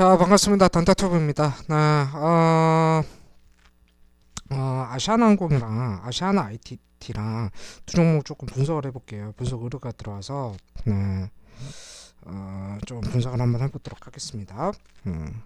자 반갑습니다. 단타투브입니다. 네, 어, 어, 아시아나항공이랑 아시아나 IT랑 두 종목 조금 분석을 해볼게요. 분석 의뢰가 들어와서 네, 어, 좀 분석을 한번 해보도록 하겠습니다. 음.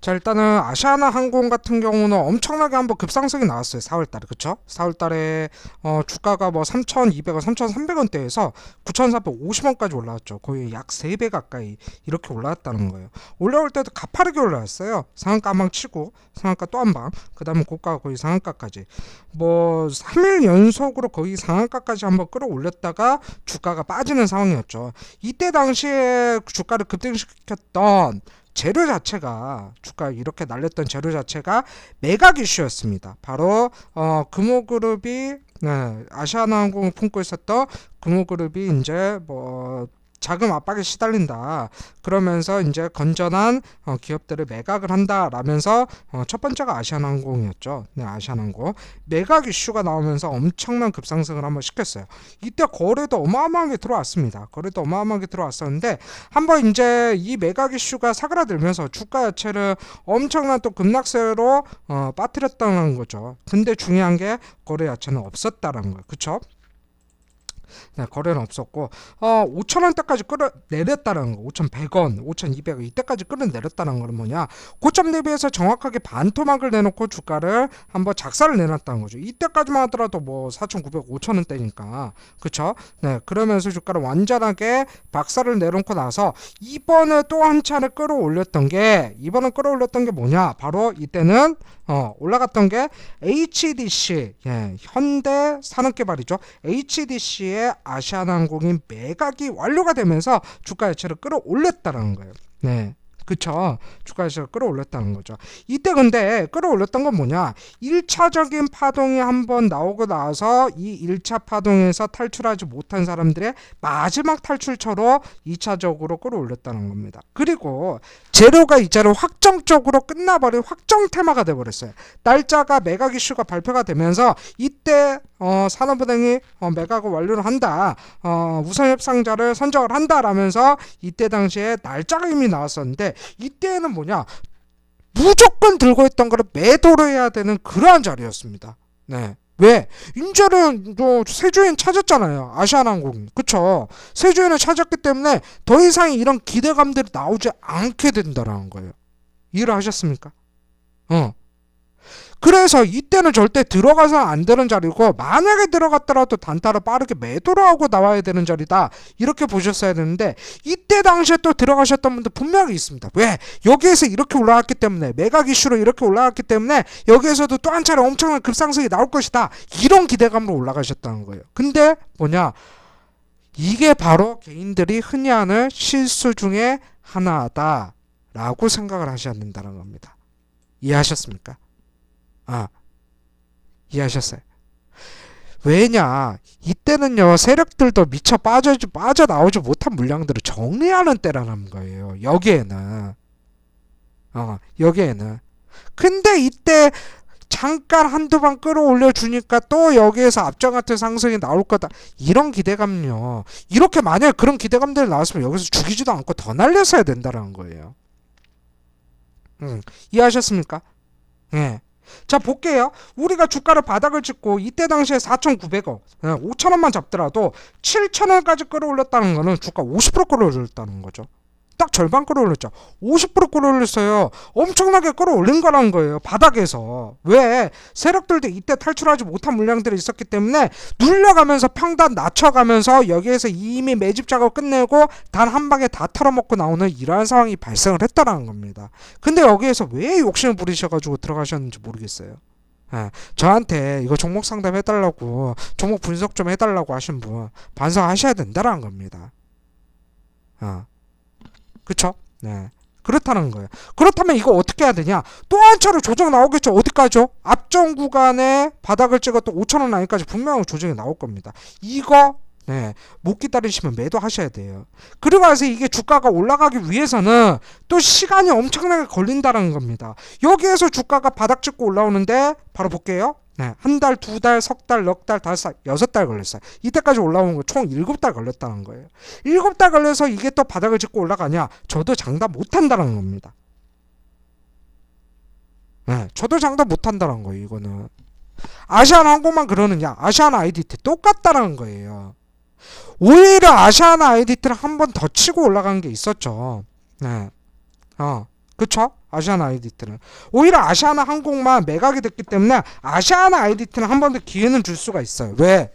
자 일단은 아시아나 항공 같은 경우는 엄청나게 한번 급상승이 나왔어요 4월달에. 그쵸? 4월달에 어, 주가가 뭐 3,200원 3,300원대에서 9,450원까지 올라왔죠. 거의 약 3배 가까이 이렇게 올라왔다는 거예요. 올라올 때도 가파르게 올라왔어요. 상한가 한 방 치고 상한가 또 한 방 그 다음에 고가가 거의 상한가까지. 뭐 3일 연속으로 거의 상한가까지 한번 끌어올렸다가 주가가 빠지는 상황이었죠. 이때 당시에 주가를 급등시켰던 재료 자체가 주가 이렇게 날렸던 재료 자체가 매각 이슈였습니다. 바로 어, 금호그룹이 네, 아시아나항공을 품고 있었던 금호그룹이 이제 뭐 자금 압박에 시달린다. 그러면서 이제 건전한 어, 기업들을 매각을 한다라면서 어, 첫 번째가 아시아나항공이었죠. 네, 아시아나항공 매각 이슈가 나오면서 엄청난 급상승을 한번 시켰어요. 이때 거래도 어마어마하게 들어왔습니다. 거래도 어마어마하게 들어왔었는데 한번 이제 이 매각 이슈가 사그라들면서 주가 자체를 엄청난 또 급락세로 어, 빠뜨렸다는 거죠. 근데 중요한 게 거래 자체는 없었다는 거예요. 그쵸? 네, 거래는 없었고 어, 5천 원대까지 끌어 내렸다는 거 5,100원, 5,200원 이때까지 끌어 내렸다는 거는 뭐냐? 고점 대비해서 정확하게 반토막을 내놓고 주가를 한번 작사를 내놨다는 거죠. 이때까지만 하더라도 뭐 4,900, 5천 원대니까. 그쵸? 네 그러면서 주가를 완전하게 박살을 내놓고 나서 이번에 또 한 차례 끌어올렸던 게 이번에 끌어올렸던 게 뭐냐? 바로 이때는 어, 올라갔던 게 HDC 예, 현대 산업개발이죠. HDC의 아시아나항공인 매각이 완료가 되면서 주가 자체를 끌어올렸다는 거예요. 네. 그쵸. 자체를 끌어올렸다는 거죠. 이때 근데 끌어올렸던 건 뭐냐? 1차적인 파동이 한번 나오고 나서 이 1차 파동에서 탈출하지 못한 사람들의 마지막 탈출처로 2차적으로 끌어올렸다는 겁니다. 그리고 재료가 이자로 확정적으로 끝나버린 확정 테마가 돼버렸어요. 날짜가 매각 이슈가 발표가 되면서 이때 어, 산업은행이 어, 매각을 완료를 한다. 어, 우선 협상자를 선정을 한다라면서 이때 당시에 날짜가 이미 나왔었는데 이때는 뭐냐? 무조건 들고 있던 거를 매도를 해야 되는 그러한 자리였습니다. 네. 왜? 인제는 뭐 세주인 찾았잖아요. 아시아나항공. 그쵸? 세주인을 찾았기 때문에 더 이상 이런 기대감들이 나오지 않게 된다라는 거예요. 이해를 하셨습니까? 어. 그래서 이때는 절대 들어가서 안 되는 자리고 만약에 들어갔더라도 단타로 빠르게 매도를 하고 나와야 되는 자리다. 이렇게 보셨어야 되는데 이때 당시에 또 들어가셨던 분들 분명히 있습니다. 왜? 여기에서 이렇게 올라왔기 때문에 매각 이슈로 이렇게 올라왔기 때문에 여기에서도 또 한 차례 엄청난 급상승이 나올 것이다. 이런 기대감으로 올라가셨다는 거예요. 근데 뭐냐? 이게 바로 개인들이 흔히 하는 실수 중에 하나다 라고 생각을 하셔야 된다는 겁니다. 이해하셨습니까? 아, 이해하셨어요? 왜냐, 이때는요, 세력들도 미처 빠져, 빠져 나오지 못한 물량들을 정리하는 때라는 거예요. 여기에는. 어, 여기에는. 근데 이때 잠깐 한두 방 끌어올려 주니까 또 여기에서 앞전 같은 상승이 나올 거다. 이런 기대감요. 이렇게 만약 그런 기대감들이 나왔으면 여기서 죽이지도 않고 더 날렸어야 된다는 거예요. 음, 이해하셨습니까? 예. 자 볼게요. 우리가 주가를 바닥을 찍고 이때 당시에 4,900원, 5,000원만 잡더라도 7,000원까지 끌어올렸다는 거는 주가 50% 끌어올렸다는 거죠. 딱 절반 끌어올렸죠. 50% 끌어올렸어요. 엄청나게 끌어올린 거라는 거예요. 바닥에서. 왜? 세력들도 이때 탈출하지 못한 물량들이 있었기 때문에 눌려가면서 평단 낮춰가면서 여기에서 이미 매집 작업 끝내고 단 한 방에 다 털어먹고 나오는 이러한 상황이 발생을 했다라는 겁니다. 근데 여기에서 왜 욕심을 부리셔가지고 들어가셨는지 모르겠어요. 예, 저한테 이거 종목 상담 해달라고 종목 분석 좀 해달라고 하신 분 반성하셔야 된다라는 겁니다. 어. 그쵸? 네. 그렇다는 거예요. 그렇다면 이거 어떻게 해야 되냐? 또 한 차례 조정 나오겠죠. 어디까지요? 앞전 구간에 바닥을 찍었던 5천원 라인까지 분명히 조정이 나올 겁니다. 이거 네, 못 기다리시면 매도하셔야 돼요. 그리고 나서 이게 주가가 올라가기 위해서는 또 시간이 엄청나게 걸린다는 겁니다. 여기에서 주가가 바닥 찍고 올라오는데 바로 볼게요. 네, 한 달, 두 달, 석 달, 넉 달, 다섯 달, 여섯 달 걸렸어요. 이때까지 올라온 거 총 일곱 달 걸렸다는 거예요. 일곱 달 걸려서 이게 또 바닥을 짚고 올라가냐? 저도 장담 못 한다는 겁니다. 네, 저도 장담 못한다는 거예요. 이거는 아시아나항공만 그러느냐? 아시아나 아이디티 똑같다라는 거예요. 오히려 아시아나 아이디티를 한 번 더 치고 올라간 게 있었죠. 네, 어, 그쵸? 아시아나 아이디티는 오히려 아시아나 항공만 매각이 됐기 때문에 아시아나 아이디티는 한 번 더 기회는 줄 수가 있어요. 왜?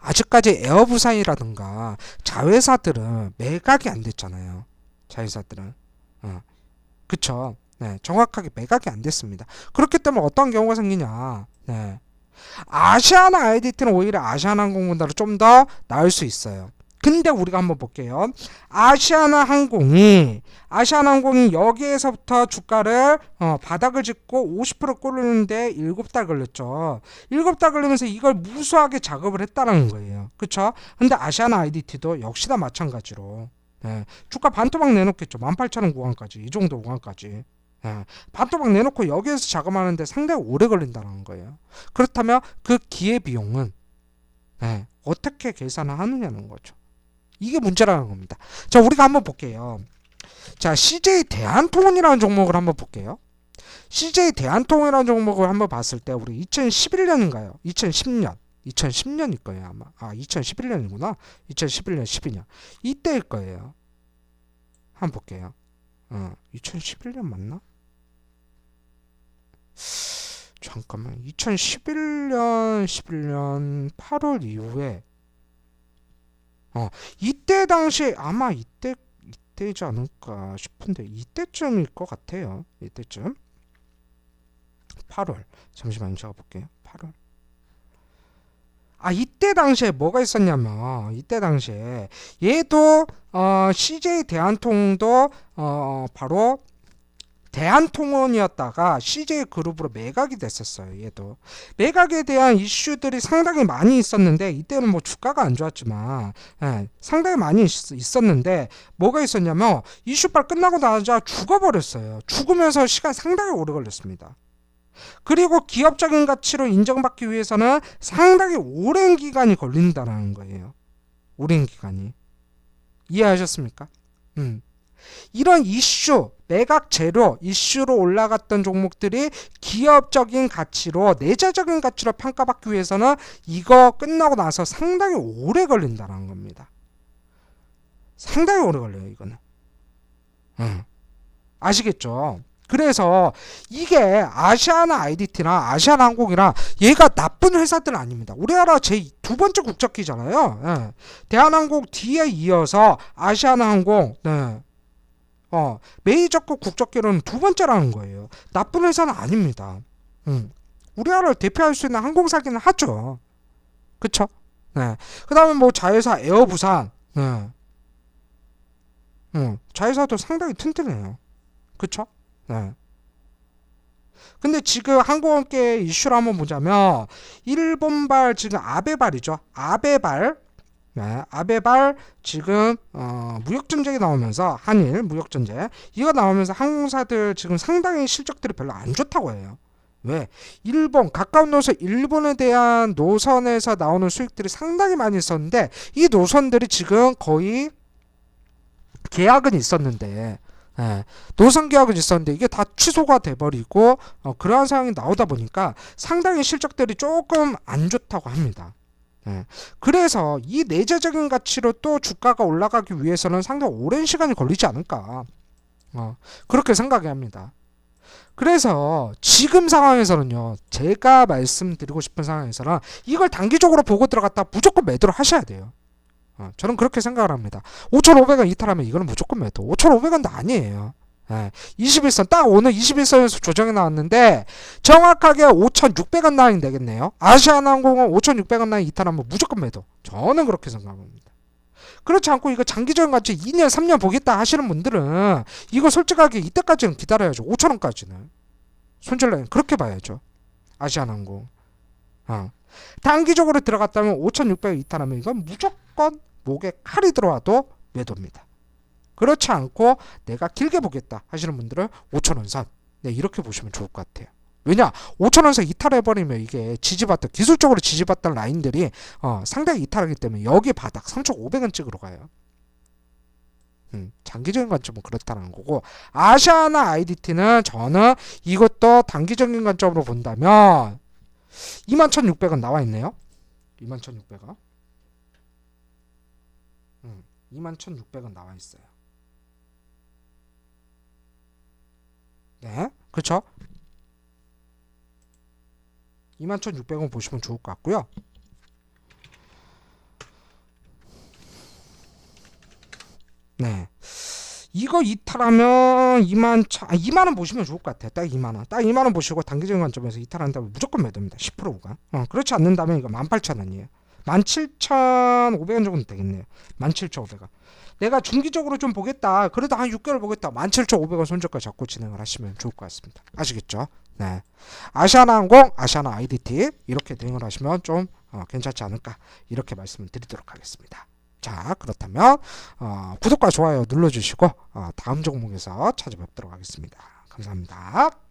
아직까지 에어부산이라든가 자회사들은 매각이 안 됐잖아요. 자회사들은. 어. 그쵸. 네, 정확하게 매각이 안 됐습니다. 그렇기 때문에 어떤 경우가 생기냐. 네. 아시아나 아이디티는 오히려 아시아나 항공보다는 좀 더 나을 수 있어요. 근데 우리가 한번 볼게요. 아시아나 항공이 아시아나 항공이 여기에서부터 주가를 어, 바닥을 짚고 50% 꼴리는데 7달 걸렸죠. 7달 걸리면서 이걸 무수하게 작업을 했다는 거예요. 그쵸? 근데 아시아나 아이디티도 역시나 마찬가지로 예, 주가 반토막 내놓겠죠. 18,000원 구간까지 이 정도 구간까지 예, 반토막 내놓고 여기에서 작업하는데 상당히 오래 걸린다는 거예요. 그렇다면 그 기회 비용은 예, 어떻게 계산을 하느냐는 거죠. 이게 문제라는 겁니다. 자, 우리가 한번 볼게요. 자, CJ 대한통운이라는 종목을 한번 볼게요. CJ 대한통운이라는 종목을 한번 봤을 때 우리 2011년인가요? 2010년. 2010년일 거예요, 아마. 아, 2011년이구나. 2011년, 12년. 이때일 거예요. 한번 볼게요. 어, 2011년 맞나? 잠깐만. 2011년, 11년 8월 이후에 어, 이때 당시 아마 이때 이때지 않을까 싶은데 이때쯤일 것 같아요. 이때쯤. 8월. 잠시만요. 제가 볼게요. 8월. 아 이때 당시에 뭐가 있었냐면 이때 당시에 얘도 어, CJ 대한통도 어, 바로 대한통운이었다가 CJ 그룹으로 매각이 됐었어요. 얘도 매각에 대한 이슈들이 상당히 많이 있었는데 이때는 뭐 주가가 안 좋았지만 예, 상당히 많이 있, 있었는데 뭐가 있었냐면 이슈빨 끝나고 나자 죽어버렸어요. 죽으면서 시간 상당히 오래 걸렸습니다. 그리고 기업적인 가치로 인정받기 위해서는 상당히 오랜 기간이 걸린다는 거예요. 오랜 기간이. 이해하셨습니까? 음. 이런 이슈, 매각 재료 이슈로 올라갔던 종목들이 기업적인 가치로 내재적인 가치로 평가받기 위해서는 이거 끝나고 나서 상당히 오래 걸린다는 겁니다. 상당히 오래 걸려요, 이거는. 음. 아시겠죠? 그래서 이게 아시아나 아이디티나 아시아나 항공이나 얘가 나쁜 회사들은 아닙니다. 우리나라 제 두 번째 국적기잖아요. 예. 대한항공 뒤에 이어서 아시아나 항공, 네. 어, 메이저급 국적기로는 두 번째라는 거예요. 나쁜 회사는 아닙니다. 음. 우리나라를 대표할 수 있는 항공사기는 하죠. 그쵸? 네. 그 다음에 뭐 자회사 에어부산, 네. 음, 자회사도 상당히 튼튼해요. 그쵸? 네. 근데 지금 항공업계 이슈를 한번 보자면 일본발 지금 아베발이죠. 아베발 네, 아베발 지금 어, 무역 전쟁이 나오면서 한일 무역 전쟁 이거 나오면서 항공사들 지금 상당히 실적들이 별로 안 좋다고 해요. 왜? 일본 가까운 노선 일본에 대한 노선에서 나오는 수익들이 상당히 많이 있었는데 이 노선들이 지금 거의 계약은 있었는데 예, 노선 계약은 있었는데 이게 다 취소가 돼버리고 어, 그러한 상황이 나오다 보니까 상당히 실적들이 조금 안 좋다고 합니다. 예, 그래서 이 내재적인 가치로 또 주가가 올라가기 위해서는 상당히 오랜 시간이 걸리지 않을까 어, 그렇게 생각이 합니다. 그래서 지금 상황에서는요 제가 말씀드리고 싶은 상황에서는 이걸 단기적으로 보고 들어갔다 무조건 매도를 하셔야 돼요. 어, 저는 그렇게 생각을 합니다. 5,500원 이탈하면 이거는 무조건 매도. 5,500원도 아니에요. 예, 21선 딱 오늘 21선에서 조정이 나왔는데 정확하게 5,600원 라인 되겠네요. 아시아나항공은 5,600원 라인 이탈하면 무조건 매도. 저는 그렇게 생각합니다. 그렇지 않고 이거 장기적인 가치 2년 3년 보겠다 하시는 분들은 이거 솔직하게 이때까지는 기다려야죠. 5,000원까지는 손절 라인 그렇게 봐야죠. 아시아나항공. 어. 단기적으로 들어갔다면 5,600원 이탈하면 이건 무조건 목에 칼이 들어와도 매도입니다. 그렇지 않고 내가 길게 보겠다 하시는 분들은 5천원 선. 네, 이렇게 보시면 좋을 것 같아요. 왜냐? 5천원 선 이탈해버리면 이게 지지받던, 기술적으로 지지받던 라인들이 어, 상당히 이탈하기 때문에 여기 바닥 3,500원 찍으러 가요. 음, 장기적인 관점은 그렇다는 거고 아시아나 IDT는 저는 이것도 단기적인 관점으로 본다면 21,600원 나와 있네요. 21,600원. 음, 21,600원 나와 있어요. 네, 그렇죠? 21,600원 보시면 좋을 것 같고요. 네. 이거 이탈하면 2만 차, 아, 2만 원 보시면 좋을 것 같아요. 딱 2만 원. 딱 2만 원 보시고 단기적인 관점에서 이탈한다면 무조건 매도입니다. 10%가. 어, 그렇지 않는다면 이거 18,000원이에요. 17,500원 정도 되겠네요. 17,500원. 내가 중기적으로 좀 보겠다. 그래도 한 6개월 보겠다. 17,500원 손절가 잡고 진행을 하시면 좋을 것 같습니다. 아시겠죠? 네. 아시아나항공, 아시아나 IDT 이렇게 대응을 하시면 좀 어, 괜찮지 않을까 이렇게 말씀을 드리도록 하겠습니다. 자 그렇다면 어, 구독과 좋아요 눌러주시고 어, 다음 종목에서 찾아뵙도록 하겠습니다. 감사합니다.